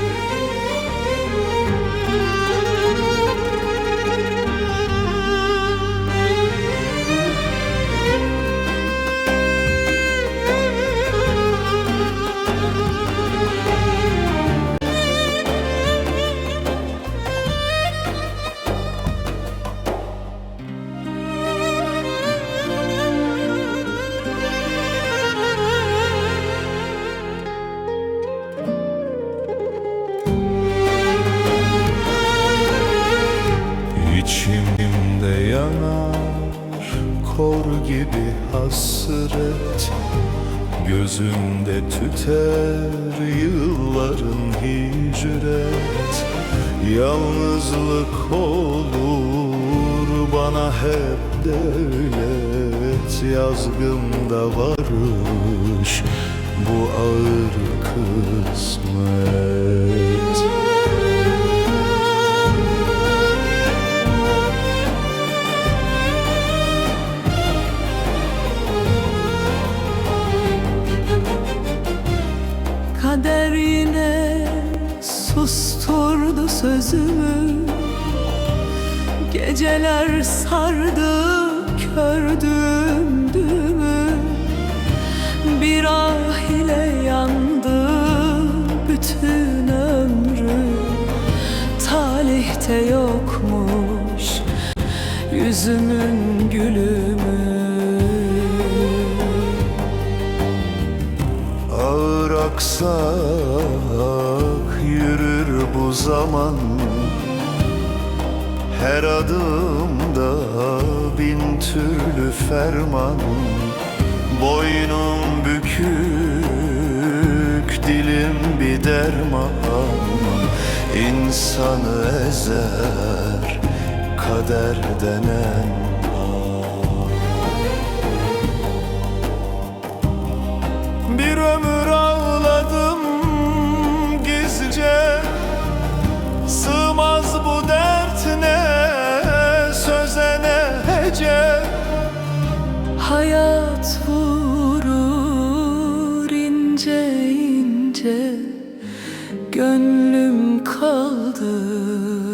Bye. kor gibi hasret Gözümde tüter yılların hicret. Yalnızlık olur bana hep devlet Yazgımda varmış bu ağır Kader yine susturdu sözümü. Geceler sardı kördüm düğümü. Bir ah ile yandı bütün ömrüm Talihte yokmuş yüzümün gülümü. Ağır yürür bu zaman Her adımda bin türlü ferman. Boynum bükük, dilim bir derman. İnsanı ezer kader denen Hayat vurur ince ince. Gönlüm kaldı